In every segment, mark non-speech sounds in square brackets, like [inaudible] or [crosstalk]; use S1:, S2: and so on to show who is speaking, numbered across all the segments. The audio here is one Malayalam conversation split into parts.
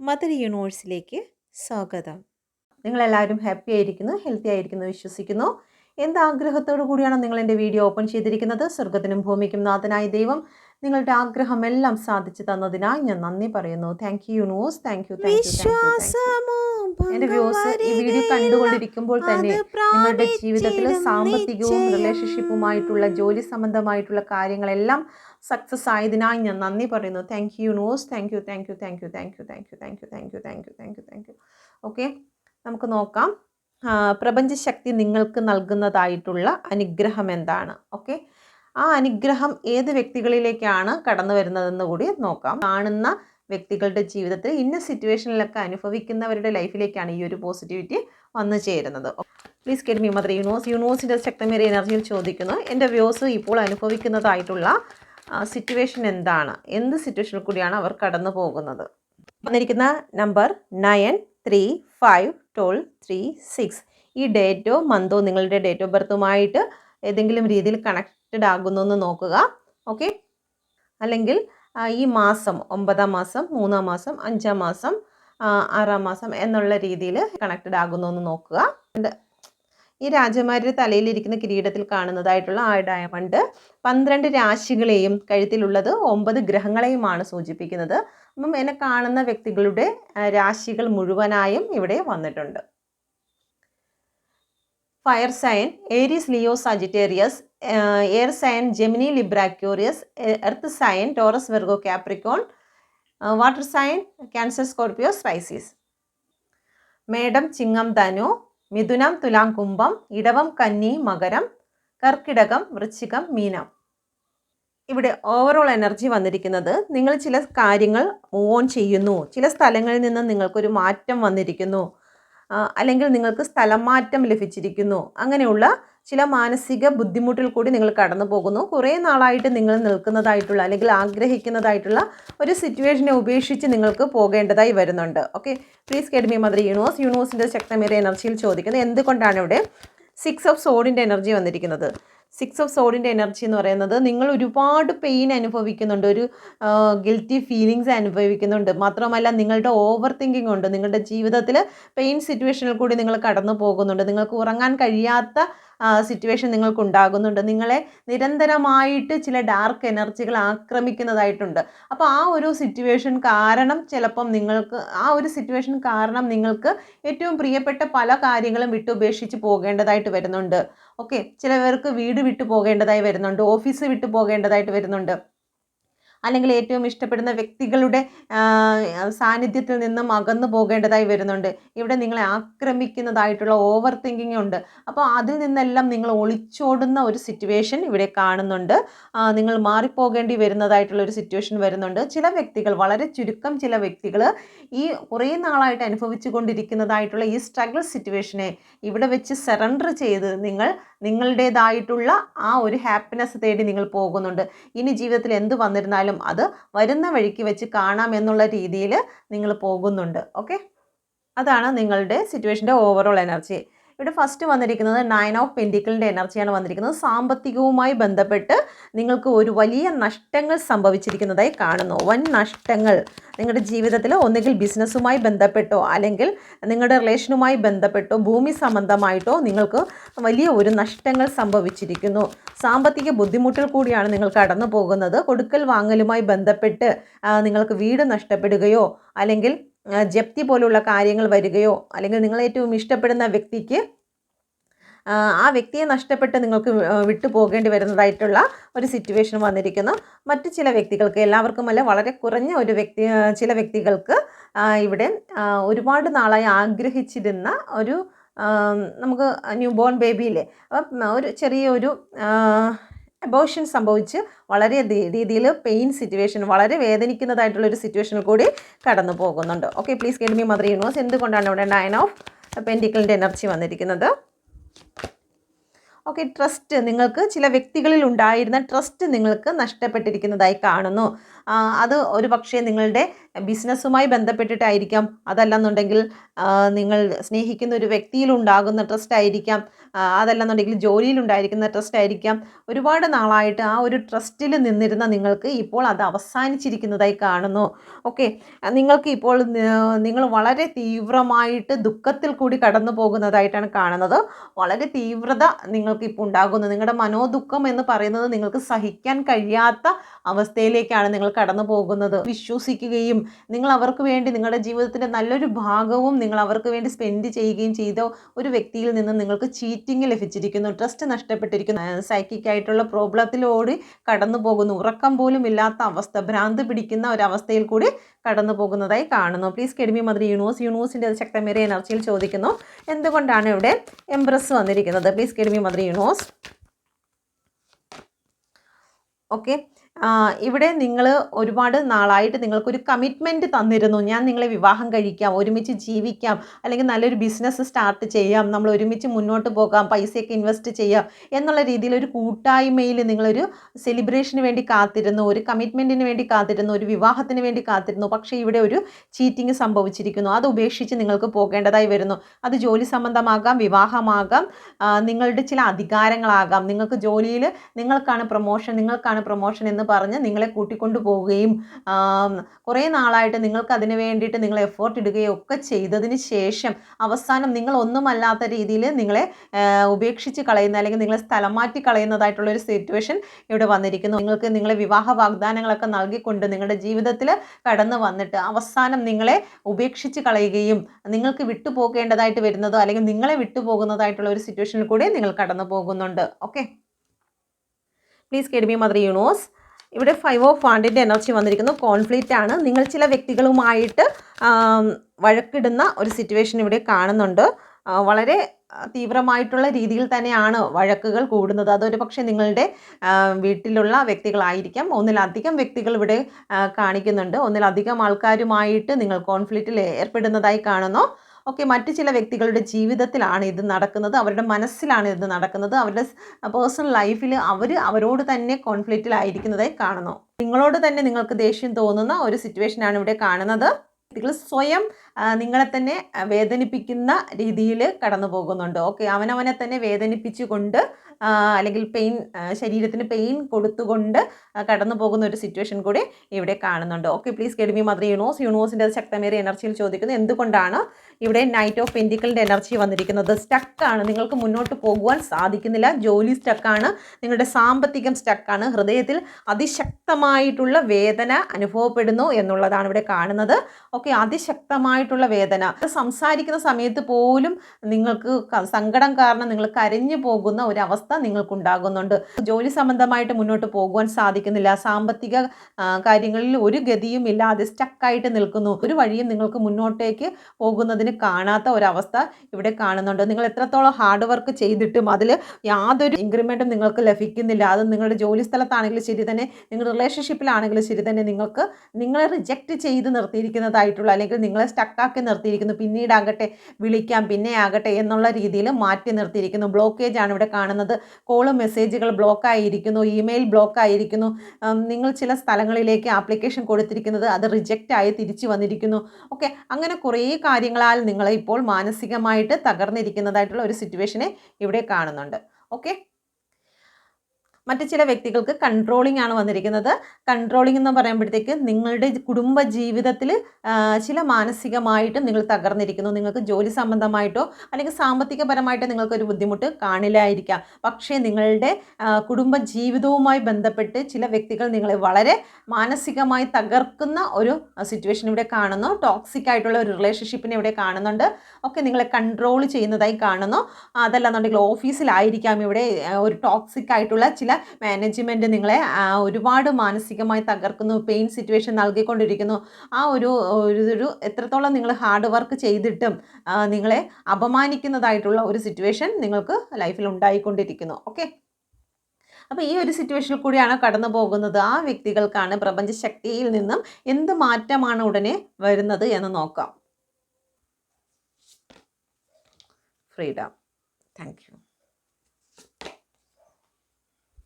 S1: മദർ യൂണിവേഴ്സിലേക്ക് സ്വാഗതം.
S2: നിങ്ങളെല്ലാവരും ഹാപ്പി ആയിരിക്കുന്നു ഹെൽത്തി ആയിരിക്കുന്നു വിശ്വസിക്കുന്നു. എന്ത് ആഗ്രഹത്തോടു കൂടിയാണ് നിങ്ങൾ എന്റെ വീഡിയോ ഓപ്പൺ ചെയ്തിരിക്കുന്നത്? സ്വർഗത്തിനും ഭൂമിക്കും നാഥനായ ദൈവം നിങ്ങളുടെ ആഗ്രഹമെല്ലാം സാധിച്ചു തന്നതിനായി ഞാൻ നന്ദി പറയുന്നു. Thank you universe thank you എന്റെ വ്യൂസ് ഈ വീഡിയോ കണ്ടുകൊണ്ടിരിക്കുമ്പോൾ തന്നെ നിങ്ങളുടെ ജീവിതത്തിൽ സാമ്പത്തികവും റിലേഷൻഷിപ്പുമായിട്ടുള്ള ജോലി സംബന്ധമായിട്ടുള്ള കാര്യങ്ങളെല്ലാം സക്സസ് ആയതിനായി ഞാൻ നന്ദി പറയുന്നു. Thank you nose thank you thank you thank you thank you thank you thank you thank you thank you thank you thank you okay നമുക്ക് നോക്കാം. പ്രപഞ്ച പ്രപഞ്ചശക്തി നിങ്ങൾക്ക് നൽകുന്നതായിട്ടുള്ള അനുഗ്രഹം എന്താണ്? ഓക്കെ ആ അനുഗ്രഹം ഏത് വ്യക്തികളിലേക്കാണ് കടന്നു വരുന്നതെന്ന് കൂടി നോക്കാം. കാണുന്ന വ്യക്തികളുടെ ജീവിതത്തിൽ ഇന്ന സിറ്റുവേഷനിലൊക്കെ അനുഭവിക്കുന്നവരുടെ ലൈഫിലേക്കാണ് ഈ ഒരു പോസിറ്റിവിറ്റി വന്നു ചേരുന്നത്. Please guide me mother universe യൂണിവേഴ്സിന്റെ ശക്തമേറിയ എനർജിയിൽ ചോദിക്കുന്നു. എന്റെ വ്യൂസ് ഇപ്പോൾ അനുഭവിക്കുന്നതായിട്ടുള്ള സിറ്റുവേഷൻ എന്താണ്? എന്ത് സിറ്റുവേഷനിൽ കൂടിയാണ് അവർ കടന്നു പോകുന്നത്? വന്നിരിക്കുന്ന number nine three five twelve three six ഈ ഡേറ്റോ മന്തോ നിങ്ങളുടെ ഡേറ്റ് ഓഫ് ബർത്തുമായിട്ട് ഏതെങ്കിലും രീതിയിൽ കണക്റ്റഡ് ആകുന്നു എന്ന് നോക്കുക. ഓക്കെ അല്ലെങ്കിൽ ഈ മാസം ഒമ്പതാം മാസം മൂന്നാം മാസം അഞ്ചാം മാസം ആറാം മാസം എന്നുള്ള രീതിയിൽ കണക്റ്റഡ് ആകുന്നു എന്ന് നോക്കുക. ഈ രാജമാരുടെ തലയിലിരിക്കുന്ന കിരീടത്തിൽ കാണുന്നതായിട്ടുള്ള ആ ഡയമണ്ട് പന്ത്രണ്ട് രാശികളെയും കഴുത്തിലുള്ളത് ഒമ്പത് ഗ്രഹങ്ങളെയുമാണ് സൂചിപ്പിക്കുന്നത്. അപ്പം എന്നെ കാണുന്ന വ്യക്തികളുടെ രാശികൾ മുഴുവനായും ഇവിടെ വന്നിട്ടുണ്ട്. Fire sign Aries Leo Sagittarius air sign Gemini Libra Aquarius earth sign Taurus Virgo Capricorn water sign cancer Scorpio Pisces madam ചിങ്ങം ധനു മിഥുനം തുലാം കുംഭം ഇടവം കന്നി മകരം കർക്കിടകം വൃശ്ചികം മീനം. ഇവിടെ ഓവറോൾ എനർജി വന്നിരിക്കുന്നത് നിങ്ങൾ ചില കാര്യങ്ങൾ മൂവ് ഓൺ ചെയ്യുന്നു. ചില സ്ഥലങ്ങളിൽ നിന്ന് നിങ്ങൾക്കൊരു മാറ്റം വന്നിരിക്കുന്നു. അല്ലെങ്കിൽ നിങ്ങൾക്ക് സ്ഥലം മാറ്റം ലഭിച്ചിരിക്കുന്നു. അങ്ങനെയുള്ള ചില മാനസിക ബുദ്ധിമുട്ടിൽ കൂടി നിങ്ങൾ കടന്നു പോകുന്നു. കുറേ നാളായിട്ട് നിങ്ങൾ നിൽക്കുന്നതായിട്ടുള്ള അല്ലെങ്കിൽ ആഗ്രഹിക്കുന്നതായിട്ടുള്ള ഒരു സിറ്റുവേഷനെ ഉപേക്ഷിച്ച് നിങ്ങൾക്ക് പോകേണ്ടതായി വരുന്നുണ്ട്. Okay? Please guide me mother universe. യൂണിവേഴ്സിന്റെ ശക്തമേറിയ എനർജിയിൽ ചോദിക്കുന്നത് എന്തുകൊണ്ടാണ് ഇവിടെ സിക്സ് ഓഫ് സോഡിന്റെ എനർജി വന്നിരിക്കുന്നത്? സിക്സ് ഓഫ് സോഡിന്റെ എനർജി എന്ന് പറയുന്നത് നിങ്ങൾ ഒരുപാട് പെയിൻ അനുഭവിക്കുന്നുണ്ട്. ഒരു ഗിൽറ്റി ഫീലിങ്സ് അനുഭവിക്കുന്നുണ്ട്. മാത്രമല്ല നിങ്ങളുടെ ഓവർ തിങ്കിങ് ഉണ്ട്. നിങ്ങളുടെ ജീവിതത്തിൽ പെയിൻ സിറ്റുവേഷനിൽ കൂടി നിങ്ങൾ കടന്നു പോകുന്നുണ്ട്. നിങ്ങൾക്ക് ഉറങ്ങാൻ കഴിയാത്ത സിറ്റുവേഷൻ നിങ്ങൾക്ക് ഉണ്ടാകുന്നുണ്ട് നിങ്ങളെ നിരന്തരമായിട്ട് ചില ഡാർക്ക് എനർജികൾ ആക്രമിക്കുന്നതായിട്ടുണ്ട്. അപ്പോൾ ആ ഒരു സിറ്റുവേഷൻ കാരണം ചിലപ്പം നിങ്ങൾക്ക് ആ ഒരു സിറ്റുവേഷൻ കാരണം നിങ്ങൾക്ക് ഏറ്റവും പ്രിയപ്പെട്ട പല കാര്യങ്ങളും വിട്ടുപേക്ഷിച്ച് പോകേണ്ടതായിട്ട് വരുന്നുണ്ട്. ഓക്കെ ചിലവർക്ക് വീട് വിട്ടു പോകേണ്ടതായി വരുന്നുണ്ട്. ഓഫീസ് വിട്ടു പോകേണ്ടതായിട്ട് വരുന്നുണ്ട്. അല്ലെങ്കിൽ ഏറ്റവും ഇഷ്ടപ്പെടുന്ന വ്യക്തികളുടെ സാന്നിധ്യത്തിൽ നിന്നും അകന്നു പോകേണ്ടതായി വരുന്നുണ്ട്. ഇവിടെ നിങ്ങളെ ആക്രമിക്കുന്നതായിട്ടുള്ള ഓവർ തിങ്കിങ് ഉണ്ട്. അപ്പോൾ അതിൽ നിന്നെല്ലാം നിങ്ങൾ ഒളിച്ചോടുന്ന ഒരു സിറ്റുവേഷൻ ഇവിടെ കാണുന്നുണ്ട്. നിങ്ങൾ മാറിപ്പോകേണ്ടി വരുന്നതായിട്ടുള്ള ഒരു സിറ്റുവേഷൻ വരുന്നുണ്ട്. ചില വ്യക്തികൾ വളരെ ചുരുക്കം ചില വ്യക്തികൾ ഈ കുറേ നാളായിട്ട് അനുഭവിച്ചു കൊണ്ടിരിക്കുന്നതായിട്ടുള്ള ഈ സ്ട്രഗിൾ സിറ്റുവേഷനെ ഇവിടെ വെച്ച് സറണ്ടർ ചെയ്ത് നിങ്ങൾ നിങ്ങളുടേതായിട്ടുള്ള ആ ഒരു ഹാപ്പിനെസ് തേടി നിങ്ങൾ പോകുന്നുണ്ട്. ഇനി ജീവിതത്തിൽ എന്ത് വന്നിരുന്നാലും അത് വരുന്ന വഴിക്ക് വെച്ച് കാണാം എന്നുള്ള രീതിയിൽ നിങ്ങൾ പോകുന്നുണ്ട്. ഓക്കെ അതാണ് നിങ്ങളുടെ സിറ്റുവേഷന്റെ ഓവറോൾ എനർജി ഇവിടെ ഫസ്റ്റ് വന്നിരിക്കുന്നത് നയൻ ഓഫ് പെന്റിക്കിളിന്റെ എനർജിയാണ് വന്നിരിക്കുന്നത്. സാമ്പത്തികവുമായി ബന്ധപ്പെട്ട് നിങ്ങൾക്ക് ഒരു വലിയ നഷ്ടങ്ങൾ സംഭവിച്ചിരിക്കുന്നതായി കാണുന്നു. വൻ നഷ്ടങ്ങൾ നിങ്ങളുടെ ജീവിതത്തിൽ ഒന്നുകിൽ ബിസിനസ്സുമായി ബന്ധപ്പെട്ടോ അല്ലെങ്കിൽ നിങ്ങളുടെ റിലേഷനുമായി ബന്ധപ്പെട്ടോ ഭൂമി സംബന്ധമായിട്ടോ നിങ്ങൾക്ക് വലിയ ഒരു നഷ്ടങ്ങൾ സംഭവിച്ചിരിക്കുന്നു. സാമ്പത്തിക ബുദ്ധിമുട്ടിൽ കൂടിയാണ് നിങ്ങൾ കടന്നു പോകുന്നത് കൊടുക്കൽ വാങ്ങലുമായി ബന്ധപ്പെട്ട് നിങ്ങൾക്ക് വീട് നഷ്ടപ്പെടുകയോ അല്ലെങ്കിൽ ജപ്തി പോലുള്ള കാര്യങ്ങൾ വരികയോ അല്ലെങ്കിൽ നിങ്ങൾ ഏറ്റവും ഇഷ്ടപ്പെടുന്ന വ്യക്തിക്ക് ആ, വ്യക്തിയെ നഷ്ടപ്പെട്ട് നിങ്ങൾക്ക് വിട്ടു പോകേണ്ടി വരുന്നതായിട്ടുള്ള ഒരു സിറ്റുവേഷൻ വന്നിരിക്കുന്നു. മറ്റ് ചില വ്യക്തികൾക്ക് എല്ലാവർക്കുമല്ല വളരെ കുറഞ്ഞ ഒരു വ്യക്തി ചില വ്യക്തികൾക്ക് ഇവിടെ ഒരുപാട് നാളായി ആഗ്രഹിച്ചിരുന്ന ഒരു നമുക്ക് ന്യൂ ബോൺ ബേബിയിലെ അപ്പം ഒരു ചെറിയൊരു അബോഷൻ സംഭവിച്ച് വളരെ രീതിയിൽ പെയിൻ സിറ്റുവേഷൻ വളരെ വേദനിക്കുന്നതായിട്ടുള്ളൊരു സിറ്റുവേഷനിൽ കൂടി കടന്നു പോകുന്നുണ്ട്. Okay please get me mother universe എന്തുകൊണ്ടാണ് ഇവിടെ നയൻ ഓഫ് പെന്റിക്കിളിന്റെ എനർജി വന്നിരിക്കുന്നത്? ഓക്കെ ട്രസ്റ്റ് നിങ്ങൾക്ക് ചില വ്യക്തികളിൽ ഉണ്ടായിരുന്ന ട്രസ്റ്റ് നിങ്ങൾക്ക് നഷ്ടപ്പെട്ടിരിക്കുന്നതായി കാണുന്നു. അത് ഒരു പക്ഷേ നിങ്ങളുടെ ബിസിനസ്സുമായി ബന്ധപ്പെട്ടിട്ടായിരിക്കാം. അതല്ലെന്നുണ്ടെങ്കിൽ നിങ്ങൾ സ്നേഹിക്കുന്ന ഒരു വ്യക്തിയിൽ ഉണ്ടാകുന്ന ട്രസ്റ്റ് ആയിരിക്കാം അതല്ലെന്നുണ്ടെങ്കിൽ ജോലിയിലുണ്ടായിരിക്കുന്ന ട്രസ്റ്റ് ആയിരിക്കാം. ഒരുപാട് നാളായിട്ട് ആ ഒരു ട്രസ്റ്റിൽ നിന്നിരുന്ന നിങ്ങൾക്ക് ഇപ്പോൾ അത് അവസാനിച്ചിരിക്കുന്നതായി കാണുന്നു. ഓക്കെ നിങ്ങൾക്ക് ഇപ്പോൾ നിങ്ങൾ വളരെ തീവ്രമായിട്ട് ദുഃഖത്തിൽ കൂടി കടന്നു പോകുന്നതായിട്ടാണ് കാണുന്നത്. വളരെ തീവ്രത നിങ്ങൾക്ക് ഇപ്പോൾ ഉണ്ടാകുന്നു. നിങ്ങളുടെ മനോദുഃഖം എന്ന് പറയുന്നത് നിങ്ങൾക്ക് സഹിക്കാൻ കഴിയാത്ത അവസ്ഥയിലേക്കാണ് നിങ്ങൾ കടന്നു പോകുന്നത്. വിശ്വസിക്കുകയും നിങ്ങൾ അവർക്ക് വേണ്ടി നിങ്ങളുടെ ജീവിതത്തിന്റെ നല്ലൊരു ഭാഗവും നിങ്ങൾ അവർക്ക് വേണ്ടി സ്പെൻഡ് ചെയ്യുകയും ചെയ്ത ഒരു വ്യക്തിയിൽ നിന്ന് നിങ്ങൾക്ക് ചീറ്റിംഗ് ലഭിച്ചിരിക്കുന്നു. ട്രസ്റ്റ് നഷ്ടപ്പെട്ടിരിക്കുന്നു. സൈക്കിക് ആയിട്ടുള്ള പ്രോബ്ലത്തിലൂടെ കടന്നു പോകുന്നു. ഉറക്കം പോലും ഇല്ലാത്ത അവസ്ഥ ഭ്രാന്ത് പിടിക്കുന്ന ഒരവസ്ഥയിൽ കൂടി കടന്നു പോകുന്നതായി കാണുന്നു. Please guide me mother universe. യൂണിവേഴ്സിന്റെ ശക്തമേറിയ എനർജിയിൽ ചോദിക്കുന്നു എന്തുകൊണ്ടാണ് ഇവിടെ എംബ്രസ് വന്നിരിക്കുന്നത്? Please guide me mother universe. Okay ഇവിടെ നിങ്ങൾ ഒരുപാട് നാളായിട്ട് നിങ്ങൾക്കൊരു കമ്മിറ്റ്മെന്റ് തന്നിരുന്നു. ഞാൻ നിങ്ങളെ വിവാഹം കഴിക്കാം ഒരുമിച്ച് ജീവിക്കാം അല്ലെങ്കിൽ നല്ലൊരു ബിസിനസ് സ്റ്റാർട്ട് ചെയ്യാം നമ്മൾ ഒരുമിച്ച് മുന്നോട്ട് പോകാം പൈസയൊക്കെ ഇൻവെസ്റ്റ് ചെയ്യാം എന്നുള്ള രീതിയിൽ ഒരു കൂട്ടായ്മയിൽ നിങ്ങളൊരു സെലിബ്രേഷന് വേണ്ടി കാത്തിരുന്നു ഒരു കമ്മിറ്റ്മെന്റിന് വേണ്ടി കാത്തിരുന്നു ഒരു വിവാഹത്തിന് വേണ്ടി കാത്തിരുന്നു. പക്ഷേ ഇവിടെ ഒരു ചീറ്റിംഗ് സംഭവിച്ചിരിക്കുന്നു. അത് ഉപേക്ഷിച്ച് നിങ്ങൾക്ക് പോകേണ്ടതായി വരുന്നു. അത് ജോലി സംബന്ധമാകാം വിവാഹമാകാം നിങ്ങളുടെ ചില അധികാരങ്ങളാകാം. നിങ്ങൾക്ക് ജോലിയിൽ നിങ്ങൾക്കാണ് പ്രൊമോഷൻ നിങ്ങൾക്കാണ് പ്രൊമോഷൻ എന്ന് പറഞ്ഞ് നിങ്ങളെ കൂട്ടിക്കൊണ്ടു പോവുകയും കുറേ നാളായിട്ട് നിങ്ങൾക്ക് അതിന് വേണ്ടിയിട്ട് നിങ്ങൾ എഫേർട്ട് ഇടുകയും ഒക്കെ ചെയ്തതിന് ശേഷം അവസാനം നിങ്ങൾ ഒന്നുമല്ലാത്ത രീതിയിൽ നിങ്ങളെ ഉപേക്ഷിച്ച് കളയുന്ന അല്ലെങ്കിൽ നിങ്ങളെ സ്ഥലം മാറ്റി കളയുന്നതായിട്ടുള്ള ഒരു സിറ്റുവേഷൻ ഇവിടെ വന്നിരിക്കുന്നു. നിങ്ങൾക്ക് നിങ്ങളെ വിവാഹ വാഗ്ദാനങ്ങളൊക്കെ നൽകിക്കൊണ്ട് നിങ്ങളുടെ ജീവിതത്തിൽ കടന്നു വന്നിട്ട് അവസാനം നിങ്ങളെ ഉപേക്ഷിച്ച് കളയുകയും നിങ്ങൾക്ക് വിട്ടുപോകേണ്ടതായിട്ട് വരുന്നതോ അല്ലെങ്കിൽ നിങ്ങളെ വിട്ടുപോകുന്നതായിട്ടുള്ള ഒരു സിറ്റുവേഷനിൽ കൂടി നിങ്ങൾ കടന്നു പോകുന്നുണ്ട്. Okay please guide me mother universe ഇവിടെ ഫൈവ് ഓഫ് വാണ്ടിന്റെ എനർജി വന്നിരിക്കുന്നു. കോൺഫ്ലിക്റ്റ് ആണ്. നിങ്ങൾ ചില വ്യക്തികളുമായിട്ട് വഴക്കിടുന്ന ഒരു സിറ്റുവേഷൻ ഇവിടെ കാണുന്നുണ്ട്. വളരെ തീവ്രമായിട്ടുള്ള രീതിയിൽ തന്നെയാണ് വഴക്കുകൾ കൂടുന്നത്. അതൊരു പക്ഷേ നിങ്ങളുടെ വീട്ടിലുള്ള വ്യക്തികളായിരിക്കാം. ഒന്നിലധികം വ്യക്തികൾ ഇവിടെ കാണിക്കുന്നുണ്ട്. ഒന്നിലധികം ആൾക്കാരുമായിട്ട് നിങ്ങൾ കോൺഫ്ലിക്റ്റിൽ ഏർപ്പെടുന്നതായി കാണുന്നു. ഓക്കെ മറ്റു ചില വ്യക്തികളുടെ ജീവിതത്തിലാണ് ഇത് നടക്കുന്നത്. അവരുടെ മനസ്സിലാണ് ഇത് നടക്കുന്നത്. അവരുടെ പേഴ്സണൽ ലൈഫിൽ അവർ അവരോട് തന്നെ കോൺഫ്ലിക്റ്റിലായിരിക്കുന്നതായി കാണുന്നു. നിങ്ങളോട് തന്നെ നിങ്ങൾക്ക് ദേഷ്യം തോന്നുന്ന ഒരു സിറ്റുവേഷനാണ് ഇവിടെ കാണുന്നത്. വ്യക്തികൾ സ്വയം നിങ്ങളെ തന്നെ വേദനിപ്പിക്കുന്ന രീതിയിൽ കടന്നു പോകുന്നുണ്ട്. ഓക്കെ അവനവനെ തന്നെ വേദനിപ്പിച്ചുകൊണ്ട് അല്ലെങ്കിൽ പെയിൻ ശരീരത്തിന് പെയിൻ കൊടുത്തുകൊണ്ട് കടന്നു പോകുന്ന ഒരു സിറ്റുവേഷൻ കൂടി ഇവിടെ കാണുന്നുണ്ട്. Okay please guide me mother universe യൂണിവേഴ്സിന്റെ ശക്തമേറിയ എനർജിയിൽ ചോദിക്കുന്നത് എന്തുകൊണ്ടാണ് ഇവിടെ നൈറ്റ് ഓഫ് പെന്റിക്കിളിന്റെ എനർജി വന്നിരിക്കുന്നത്? സ്റ്റക്കാണ് നിങ്ങൾക്ക് മുന്നോട്ട് പോകുവാൻ സാധിക്കുന്നില്ല. ജോലി സ്റ്റക്കാണ് നിങ്ങളുടെ സാമ്പത്തികം സ്റ്റക്കാണ് ഹൃദയത്തിൽ അതിശക്തമായിട്ടുള്ള വേദന അനുഭവപ്പെടുന്നു എന്നുള്ളതാണ് ഇവിടെ കാണുന്നത്. ഓക്കെ അതിശക്തമായിട്ടുള്ള വേദന. സംസാരിക്കുന്ന സമയത്ത് പോലും നിങ്ങൾക്ക് സങ്കടം കാരണം നിങ്ങൾ കരഞ്ഞു പോകുന്ന ഒരു അവസ്ഥ നിങ്ങൾക്കുണ്ടാകുന്നുണ്ട്. ജോലി സംബന്ധമായിട്ട് മുന്നോട്ട് പോകുവാൻ സാധിക്കുന്നില്ല. സാമ്പത്തിക കാര്യങ്ങളിൽ ഒരു ഗതിയും ഇല്ലാതെ സ്റ്റക്കായിട്ട് നിൽക്കുന്നു. ഒരു വഴിയും നിങ്ങൾക്ക് മുന്നോട്ടേക്ക് പോകുന്നതിന് കാണാത്ത ഒരവസ്ഥ ഇവിടെ കാണുന്നുണ്ട്. നിങ്ങൾ എത്രത്തോളം ഹാർഡ് വർക്ക് ചെയ്തിട്ടും അതിൽ യാതൊരു ഇൻക്രിമെന്റും നിങ്ങൾക്ക് ലഭിക്കുന്നില്ല. അത് നിങ്ങളുടെ ജോലി സ്ഥലത്താണെങ്കിലും ശരി തന്നെ നിങ്ങളുടെ റിലേഷൻഷിപ്പിലാണെങ്കിലും ശരി തന്നെ നിങ്ങൾക്ക് നിങ്ങളെ റിജക്റ്റ് ചെയ്ത് നിർത്തിയിരിക്കുന്നതായിട്ടുള്ള അല്ലെങ്കിൽ നിങ്ങളെ സ്റ്റക്കാക്കി നിർത്തിയിരിക്കുന്നു. പിന്നീടാകട്ടെ വിളിക്കാം പിന്നെ ആകട്ടെ എന്നുള്ള രീതിയിൽ മാറ്റി നിർത്തിയിരിക്കുന്നു. ബ്ലോക്കേജ് ആണ് ഇവിടെ കാണുന്നത്. കോൾ മെസ്സേജുകൾ ബ്ലോക്ക് ആയിരിക്കുന്നു. ഇമെയിൽ ബ്ലോക്ക് ആയിരിക്കുന്നു. നിങ്ങൾ ചില സ്ഥലങ്ങളിലേക്ക് ആപ്ലിക്കേഷൻ കൊടുത്തിരിക്കുന്നത് അത് റിജക്റ്റ് ആയി തിരിച്ചു വന്നിരിക്കുന്നു. ഓക്കെ അങ്ങനെ കുറേ കാര്യങ്ങളാൽ നിങ്ങളെ ഇപ്പോൾ മാനസികമായിട്ട് തകർന്നിരിക്കുന്നതായിട്ടുള്ള ഒരു സിറ്റുവേഷനെ ഇവിടെ കാണുന്നുണ്ട്. ഓക്കെ? മറ്റ് ചില വ്യക്തികൾക്ക് കൺട്രോളിംഗ് ആണ് വന്നിരിക്കുന്നത്. കൺട്രോളിംഗ് എന്ന് പറയുമ്പോഴത്തേക്ക് നിങ്ങളുടെ കുടുംബ ജീവിതത്തിൽ ചില മാനസികമായിട്ടും നിങ്ങൾ തകർന്നിരിക്കുന്നു. നിങ്ങൾക്ക് ജോലി സംബന്ധമായിട്ടോ അല്ലെങ്കിൽ സാമ്പത്തികപരമായിട്ടോ നിങ്ങൾക്കൊരു ബുദ്ധിമുട്ട് കാണില്ലായിരിക്കാം. പക്ഷേ നിങ്ങളുടെ കുടുംബ ജീവിതവുമായി ബന്ധപ്പെട്ട് ചില വ്യക്തികൾ നിങ്ങളെ വളരെ മാനസികമായി തകർക്കുന്ന ഒരു സിറ്റുവേഷൻ ഇവിടെ കാണുന്നു. ടോക്സിക് ആയിട്ടുള്ള ഒരു റിലേഷൻഷിപ്പിനെ ഇവിടെ കാണുന്നുണ്ട്. ഒക്കെ നിങ്ങളെ കൺട്രോൾ ചെയ്യുന്നതായി കാണുന്നു. അതല്ലാന്നുണ്ടെങ്കിൽ ഓഫീസിലായിരിക്കാം ഇവിടെ ഒരു ടോക്സിക് ആയിട്ടുള്ള ചില മാനേജ്മെന്റ് നിങ്ങളെ ഒരുപാട് മാനസികമായി തകർക്കുന്നു പെയിൻ സിറ്റുവേഷൻ നൽകിക്കൊണ്ടിരിക്കുന്നു. ആ ഒരു ഒരു ഒരു എത്രത്തോളം നിങ്ങൾ ഹാർഡ് വർക്ക് ചെയ്തിട്ടും നിങ്ങളെ അപമാനിക്കുന്നതായിട്ടുള്ള ഒരു സിറ്റുവേഷൻ നിങ്ങൾക്ക് ലൈഫിൽ ഉണ്ടായിക്കൊണ്ടിരിക്കുന്നു. ഓക്കെ അപ്പോൾ ഈ ഒരു സിറ്റുവേഷനിൽ കൂടിയാണ് കടന്നു പോകുന്നത്. ആ വ്യക്തികൾക്കാണ് പ്രപഞ്ചശക്തിയിൽ നിന്നും എന്ത് മാറ്റമാണ് ഉടനെ വരുന്നത് എന്ന് നോക്കാം. Freedom thank you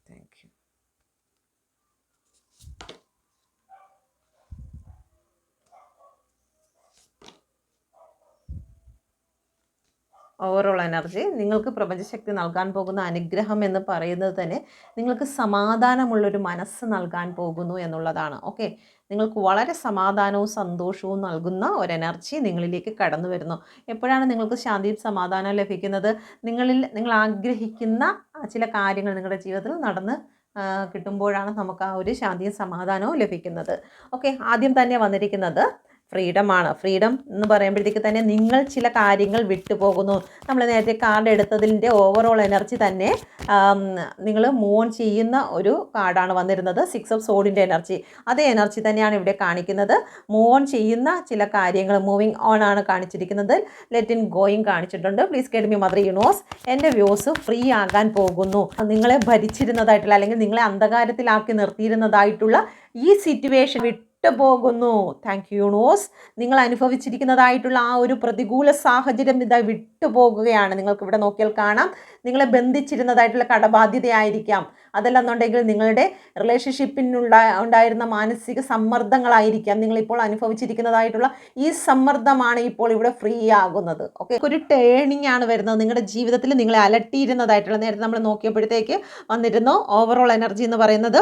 S2: thank you overall energy നിങ്ങൾക്ക് പ്രപഞ്ചശക്തി നൽകാൻ പോകുന്ന അനുഗ്രഹം എന്ന് പറയുന്നത് തന്നെ നിങ്ങൾക്ക് സമാധാനമുള്ളൊരു മനസ്സ് നൽകാൻ പോകുന്നു എന്നുള്ളതാണ്. ഓക്കെ നിങ്ങൾക്ക് വളരെ സമാധാനവും സന്തോഷവും നൽകുന്ന ഒരു എനർജി നിങ്ങളിലേക്ക് കടന്നു വരുന്നു. എപ്പോഴാണ് നിങ്ങൾക്ക് ശാന്തിയും സമാധാനവും ലഭിക്കുന്നത്? നിങ്ങളിൽ നിങ്ങൾ ആഗ്രഹിക്കുന്ന ചില കാര്യങ്ങൾ നിങ്ങളുടെ ജീവിതത്തിൽ നടന്ന് കിട്ടുമ്പോഴാണ് നമുക്ക് ആ ഒരു ശാന്തിയും സമാധാനവും ലഭിക്കുന്നത്. ഓക്കെ ആദ്യം തന്നെ വന്നിരിക്കുന്നത് ഫ്രീഡമാണ്. ഫ്രീഡം എന്ന് പറയുമ്പോഴത്തേക്ക് തന്നെ നിങ്ങൾ ചില കാര്യങ്ങൾ വിട്ടുപോകുന്നു. നമ്മൾ നേരത്തെ കാർഡ് എടുത്തതിന്റെ ഓവറോൾ എനർജി തന്നെ നിങ്ങൾ മൂവ് ചെയ്യുന്ന ഒരു കാർഡാണ് വന്നിരുന്നത്. സിക്സ് ഓഫ് സോഡിന്റെ എനർജി അതേ എനർജി തന്നെയാണ് ഇവിടെ കാണിക്കുന്നത്. മൂവ് ഓൺ ചെയ്യുന്ന ചില കാര്യങ്ങൾ മൂവിങ് ഓൺ ആണ് കാണിച്ചിരിക്കുന്നത്. ലെറ്റ് ഇൻ ഗോയിങ് കാണിച്ചിട്ടുണ്ട്. Please get me mother universe എന്റെ വ്യൂസ് ഫ്രീ ആകാൻ പോകുന്നു. നിങ്ങളെ ഭരിച്ചിരുന്നതായിട്ടുള്ള അല്ലെങ്കിൽ നിങ്ങളെ അന്ധകാരത്തിലാക്കി നിർത്തിയിരുന്നതായിട്ടുള്ള ഈ സിറ്റുവേഷൻ വിട്ടു പോകുന്നു താങ്ക് യു യൂണിവേഴ്സ് നിങ്ങൾ അനുഭവിച്ചിരിക്കുന്നതായിട്ടുള്ള ആ ഒരു പ്രതികൂല സാഹചര്യം ഇതാ വിട്ടുപോകുകയാണ്. നിങ്ങൾക്ക് ഇവിടെ നോക്കിയാൽ കാണാം. നിങ്ങളെ ബന്ധിച്ചിരുന്നതായിട്ടുള്ള കടബാധ്യതയായിരിക്കാം. അതല്ലെന്നുണ്ടെങ്കിൽ നിങ്ങളുടെ റിലേഷൻഷിപ്പിനുള്ള ഉണ്ടായിരുന്ന മാനസിക സമ്മർദ്ദങ്ങളായിരിക്കാം. നിങ്ങളിപ്പോൾ അനുഭവിച്ചിരിക്കുന്നതായിട്ടുള്ള ഈ സമ്മർദ്ദമാണ് ഇപ്പോൾ ഇവിടെ ഫ്രീ ആകുന്നത്. ഓക്കെ ഒരു ടേണിംഗ് ആണ് വരുന്നത്. നിങ്ങളുടെ ജീവിതത്തിൽ നിങ്ങളെ അലട്ടിയിരുന്നതായിട്ടുള്ള നേരത്തെ നമ്മൾ നോക്കിയപ്പോഴത്തേക്ക് വന്നിരുന്നു. ഓവറോൾ എനർജി എന്ന് പറയുന്നത്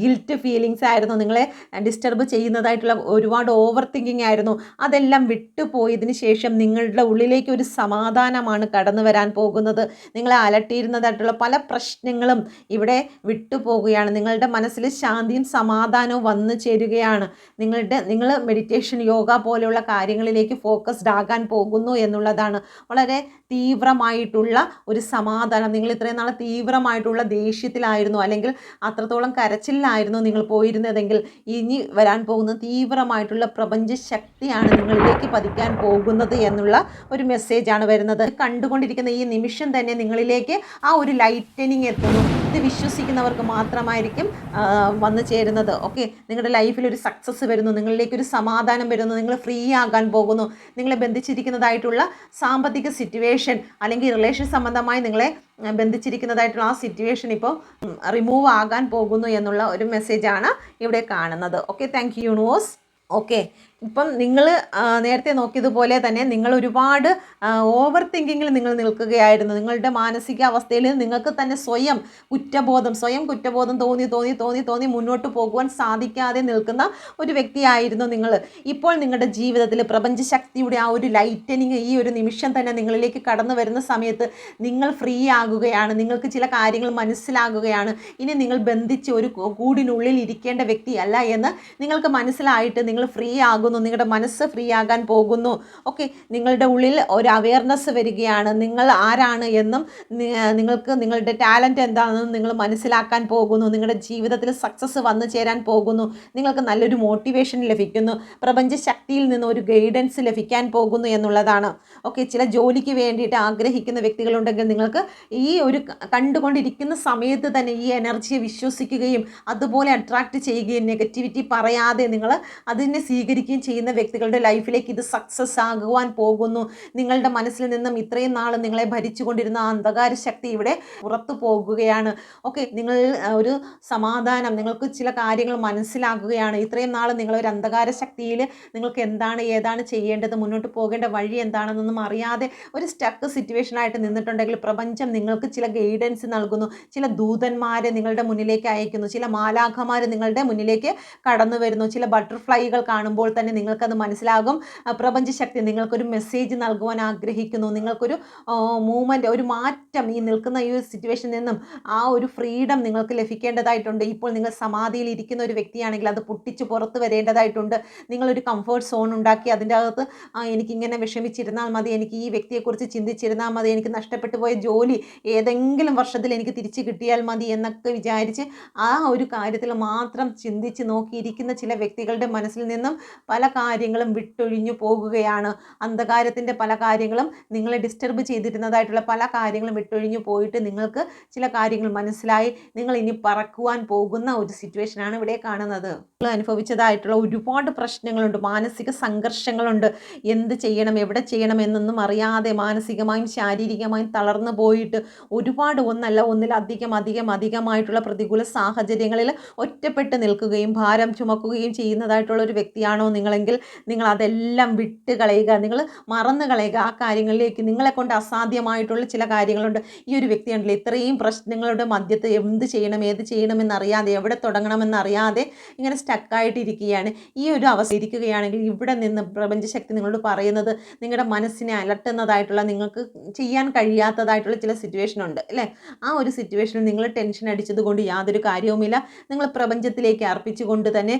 S2: ഗിൽറ്റ് ഫീലിങ്സ് ആയിരുന്നു. നിങ്ങളെ ഡിസ്റ്റർബ് ചെയ്യുന്നതായിട്ടുള്ള ഒരുപാട് ഓവർ തിങ്കിങ് ആയിരുന്നു. അതെല്ലാം വിട്ടുപോയതിന് ശേഷം നിങ്ങളുടെ ഉള്ളിലേക്ക് ഒരു സമാധാനമാണ് കടന്നു വരാൻ പോകുന്നത്. നിങ്ങളെ അലട്ടിയിരുന്നതായിട്ടുള്ള പല പ്രശ്നങ്ങളും ഇവിടെ വിട്ടുപോകുകയാണ് നിങ്ങളുടെ മനസ്സിൽ ശാന്തിയും സമാധാനവും വന്നു ചേരുകയാണ്. നിങ്ങളുടെ നിങ്ങൾ മെഡിറ്റേഷൻ യോഗ പോലെയുള്ള കാര്യങ്ങളിലേക്ക് ഫോക്കസ്ഡ് ആകാൻ പോകുന്നു എന്നുള്ളതാണ്. വളരെ തീവ്രമായിട്ടുള്ള ഒരു സമാധാനം. നിങ്ങൾ ഇത്രയും നാളെ തീവ്രമായിട്ടുള്ള ദേഷ്യത്തിലായിരുന്നു. അല്ലെങ്കിൽ അത്രത്തോളം കരച്ചിലായിരുന്നു നിങ്ങൾ പോയിരുന്നതെങ്കിൽ ഇനി വരാൻ പോകുന്ന തീവ്രമായിട്ടുള്ള പ്രപഞ്ച ശക്തിയാണ് നിങ്ങളിലേക്ക് പതിക്കാൻ പോകുന്നത് എന്നുള്ള ഒരു മെസ്സേജാണ് വരുന്നത്. കണ്ടുകൊണ്ടിരിക്കുന്ന ഈ നിമിഷം തന്നെ നിങ്ങളിലേക്ക് ആ ഒരു ലൈറ്റനിങ് എത്തുന്നു. ഇത് വിശ്വസിക്കുന്നവർക്ക് മാത്രമായിരിക്കും വന്നു ചേരുന്നത്. ഓക്കെ നിങ്ങളുടെ ലൈഫിൽ ഒരു സക്സസ് വരുന്നു. നിങ്ങളിലേക്ക് ഒരു സമാധാനം വരുന്നു. നിങ്ങൾ ഫ്രീ ആകാൻ പോകുന്നു. നിങ്ങളെ ബന്ധിച്ചിരിക്കുന്നതായിട്ടുള്ള സാമ്പത്തിക സിറ്റുവേഷൻ അല്ലെങ്കിൽ റിലേഷൻ സംബന്ധമായി നിങ്ങളെ ബന്ധിച്ചിരിക്കുന്നതായിട്ടുള്ള ആ സിറ്റുവേഷൻ ഇപ്പോൾ റിമൂവ് ആകാൻ പോകുന്നു എന്നുള്ള ഒരു മെസ്സേജാണ് ഇവിടെ കാണുന്നത്. Okay thank you universe okay ഇപ്പം നിങ്ങൾ നേരത്തെ നോക്കിയതുപോലെ തന്നെ നിങ്ങൾ ഒരുപാട് ഓവർ തിങ്കിങ്ങിൽ നിങ്ങൾ നിൽക്കുകയായിരുന്നു. നിങ്ങളുടെ മാനസികാവസ്ഥയിൽ നിങ്ങൾക്ക് തന്നെ സ്വയം കുറ്റബോധം സ്വയം കുറ്റബോധം തോന്നി തോന്നി തോന്നി തോന്നി മുന്നോട്ട് പോകുവാൻ സാധിക്കാതെ നിൽക്കുന്ന ഒരു വ്യക്തിയായിരുന്നു നിങ്ങൾ ഇപ്പോൾ നിങ്ങളുടെ ജീവിതത്തിൽ പ്രപഞ്ചശക്തിയുടെ ആ ഒരു ലൈറ്റനിങ് ഈ ഒരു നിമിഷം തന്നെ നിങ്ങളിലേക്ക് കടന്നു വരുന്ന സമയത്ത് നിങ്ങൾ ഫ്രീ ആകുകയാണ്. നിങ്ങൾക്ക് ചില കാര്യങ്ങൾ മനസ്സിലാകുകയാണ്. ഇനി നിങ്ങൾ ബന്ധിച്ച് ഒരു കൂടിനുള്ളിൽ ഇരിക്കേണ്ട വ്യക്തിയല്ല എന്ന് നിങ്ങൾക്ക് മനസ്സിലായിട്ട് നിങ്ങൾ ഫ്രീ ആകുന്നു നിങ്ങളുടെ മനസ്സ് ഫ്രീ ആകാൻ പോകുന്നു. ഓക്കെ നിങ്ങളുടെ ഉള്ളിൽ ഒരു അവയർനെസ് വരികയാണ്. നിങ്ങൾ ആരാണ് എന്നും നിങ്ങൾക്ക് നിങ്ങളുടെ ടാലന്റ് എന്താണെന്നും നിങ്ങൾ മനസ്സിലാക്കാൻ പോകുന്നു. നിങ്ങളുടെ ജീവിതത്തിൽ സക്സസ് വന്നു ചേരാൻ പോകുന്നു. നിങ്ങൾക്ക് നല്ലൊരു മോട്ടിവേഷൻ ലഭിക്കുന്നു. പ്രപഞ്ച ശക്തിയിൽ നിന്ന് ഒരു ഗൈഡൻസ് ലഭിക്കാൻ പോകുന്നു എന്നുള്ളതാണ്. ഓക്കെ ചില ജോലിക്ക് വേണ്ടിയിട്ട് ആഗ്രഹിക്കുന്ന വ്യക്തികളുണ്ടെങ്കിൽ നിങ്ങൾക്ക് ഈ ഒരു കണ്ടുകൊണ്ടിരിക്കുന്ന സമയത്ത് തന്നെ ഈ എനർജിയെ വിശ്വസിക്കുകയും അതുപോലെ അട്രാക്റ്റ് ചെയ്യുകയും നെഗറ്റിവിറ്റി പറയാതെ നിങ്ങൾ അതിനെ സ്വീകരിക്കുകയും ചെയ്യുന്ന വ്യക്തികളുടെ ലൈഫിലേക്ക് ഇത് സക്സസ് ആകുവാൻ പോകുന്നു. നിങ്ങളുടെ മനസ്സിൽ നിന്നും ഇത്രയും നാൾ നിങ്ങളെ ഭരിച്ചുകൊണ്ടിരുന്ന ആ അന്ധകാര ശക്തി ഇവിടെ പുറത്തു പോകുകയാണ്. ഓക്കെ നിങ്ങൾ ഒരു സമാധാനം നിങ്ങൾക്ക് ചില കാര്യങ്ങൾ മനസ്സിലാകുകയാണ്. ഇത്രയും നാൾ നിങ്ങൾ ഒരു അന്ധകാര ശക്തിയിൽ നിങ്ങൾക്ക് എന്താണ് ഏതാണ് ചെയ്യേണ്ടത് മുന്നോട്ട് പോകേണ്ട വഴി എന്താണെന്നൊന്നും അറിയാതെ ഒരു സ്റ്റക്ക് സിറ്റുവേഷനായിട്ട് നിന്നിട്ടുണ്ടെങ്കിൽ പ്രപഞ്ചം നിങ്ങൾക്ക് ചില ഗൈഡൻസ് നൽകുന്നു. ചില ദൂതന്മാരെ നിങ്ങളുടെ മുന്നിലേക്ക് അയക്കുന്നു. ചില മാലാഖമാർ നിങ്ങളുടെ മുന്നിലേക്ക് കടന്നു വരുന്നു. ചില ബട്ടർഫ്ലൈകൾ കാണുമ്പോൾ തന്നെ നിങ്ങൾക്കത് മനസ്സിലാകും. പ്രപഞ്ച പ്രപഞ്ചശക്തി നിങ്ങൾക്കൊരു മെസ്സേജ് നൽകുവാൻ ആഗ്രഹിക്കുന്നു. നിങ്ങൾക്കൊരു മൂവ്മെന്റ് ഒരു മാറ്റം ഈ നിൽക്കുന്ന ഈ സിറ്റുവേഷനിൽ നിന്നും ആ ഒരു ഫ്രീഡം നിങ്ങൾക്ക് ലഭിക്കേണ്ടതായിട്ടുണ്ട്. ഇപ്പോൾ നിങ്ങൾ സമാധിയിൽ ഇരിക്കുന്ന ഒരു വ്യക്തിയാണെങ്കിൽ അത് പൊട്ടിച്ച് പുറത്ത് വരേണ്ടതായിട്ടുണ്ട്. നിങ്ങളൊരു കംഫേർട്ട് സോൺ ഉണ്ടാക്കി അതിന്റെ അകത്ത് എനിക്കിങ്ങനെ വിഷമിച്ചിരുന്നാൽ മതി. എനിക്ക് ഈ വ്യക്തിയെക്കുറിച്ച് ചിന്തിച്ചിരുന്നാൽ മതി. എനിക്ക് നഷ്ടപ്പെട്ടു പോയ ജോലി ഏതെങ്കിലും വർഷത്തിൽ എനിക്ക് തിരിച്ചു കിട്ടിയാൽ മതി എന്നൊക്കെ വിചാരിച്ച് ആ ഒരു കാര്യത്തിൽ മാത്രം ചിന്തിച്ച് നോക്കിയിരിക്കുന്ന ചില വ്യക്തികളുടെ മനസ്സിൽ നിന്നും പല കാര്യങ്ങളും വിട്ടൊഴിഞ്ഞു പോകുകയാണ്. അന്ധകാരത്തിന്റെ പല കാര്യങ്ങളും നിങ്ങളെ ഡിസ്റ്റർബ് ചെയ്തിരുന്നതായിട്ടുള്ള പല കാര്യങ്ങളും വിട്ടൊഴിഞ്ഞു പോയിട്ട് നിങ്ങൾക്ക് ചില കാര്യങ്ങൾ മനസ്സിലായി. നിങ്ങൾ ഇനി പറക്കുവാൻ പോകുന്ന ഒരു സിറ്റുവേഷനാണ് ഇവിടെ കാണുന്നത്. നിങ്ങൾ അനുഭവിച്ചതായിട്ടുള്ള ഒരുപാട് പ്രശ്നങ്ങളുണ്ട്. മാനസിക സംഘർഷങ്ങളുണ്ട്. എന്ത് ചെയ്യണം എവിടെ ചെയ്യണം എന്നൊന്നും അറിയാതെ മാനസികമായും ശാരീരികമായും തളർന്നു പോയിട്ട് ഒരുപാട് ഒന്നല്ല ഒന്നിലധികം അധികം അധികമായിട്ടുള്ള പ്രതികൂല സാഹചര്യങ്ങളിൽ ഒറ്റപ്പെട്ട് നിൽക്കുകയും ഭാരം ചുമക്കുകയും ചെയ്യുന്നതായിട്ടുള്ള ഒരു വ്യക്തിയാണോ നിങ്ങൾ? കാര്യങ്ങളെങ്കിൽ നിങ്ങൾ അതെല്ലാം വിട്ട് കളയുക നിങ്ങൾ മറന്നു കളയുക. ആ കാര്യങ്ങളിലേക്ക് നിങ്ങളെ കൊണ്ട് അസാധ്യമായിട്ടുള്ള ചില കാര്യങ്ങളുണ്ട്. ഈ ഒരു വ്യക്തി ഉണ്ടല്ലോ ഇത്രയും പ്രശ്നങ്ങളുടെ മധ്യത്ത് എന്ത് ചെയ്യണം ഏത് ചെയ്യണമെന്നറിയാതെ എവിടെ തുടങ്ങണമെന്നറിയാതെ ഇങ്ങനെ സ്റ്റക്കായിട്ടിരിക്കുകയാണ്. ഈ ഒരു അവസ്ഥ ഇരിക്കുകയാണെങ്കിൽ ഇവിടെ നിന്ന് പ്രപഞ്ചശക്തി നിങ്ങളോട് പറയുന്നത് നിങ്ങളുടെ മനസ്സിനെ അലട്ടുന്നതായിട്ടുള്ള നിങ്ങൾക്ക് ചെയ്യാൻ കഴിയാത്തതായിട്ടുള്ള ചില സിറ്റുവേഷൻ ഉണ്ട് അല്ലേ? ആ ഒരു സിറ്റുവേഷനിൽ നിങ്ങൾ ടെൻഷൻ അടിച്ചത് കൊണ്ട് യാതൊരു കാര്യവുമില്ല. നിങ്ങൾ പ്രപഞ്ചത്തിലേക്ക് അർപ്പിച്ചുകൊണ്ട് തന്നെ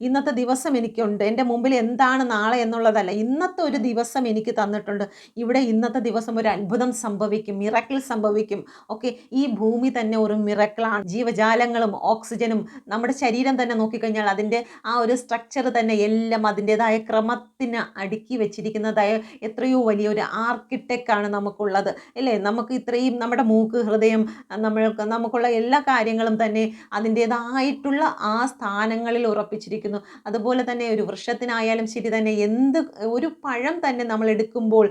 S2: ഇന്നത്തെ ദിവസം എനിക്കുണ്ട്. എന്റെ മുമ്പിൽ എന്താണ് നാളെ എന്നുള്ളതല്ല. ഇന്നത്തെ ഒരു ദിവസം എനിക്ക് തന്നിട്ടുണ്ട്. ഇവിടെ ഇന്നത്തെ ദിവസം ഒരു അത്ഭുതം സംഭവിക്കും. മിറക്കിൾ സംഭവിക്കും. ഓക്കെ ഈ ഭൂമി തന്നെ ഒരു മിറക്കിളാണ് ജീവജാലങ്ങളും ഓക്സിജനും നമ്മുടെ ശരീരം തന്നെ നോക്കിക്കഴിഞ്ഞാൽ അതിന്റെ ആ ഒരു സ്ട്രക്ചർ തന്നെ എല്ലാം അതിന്റെതായ ക്രമത്തിന് അടുക്കി വെച്ചിരിക്കുന്നതായ എത്രയോ വലിയൊരു ആർക്കിടെക്റ്റാണ് നമുക്കുള്ളത്. അല്ലേ? നമുക്ക് ഇത്രയും നമ്മുടെ മൂക്ക് ഹൃദയം നമ്മൾക്ക് നമുക്കുള്ള എല്ലാ കാര്യങ്ങളും തന്നെ അതിന്റേതായിട്ടുള്ള ആ സ്ഥാനങ്ങളിൽ ഉറപ്പിച്ചിരിക്കുന്നു അതുപോലെ തന്നെ ഒരു വൃക്ഷത്തിനായാലും ശരി തന്നെ എന്ത് ഒരു പഴം തന്നെ നമ്മൾ എടുക്കുമ്പോൾ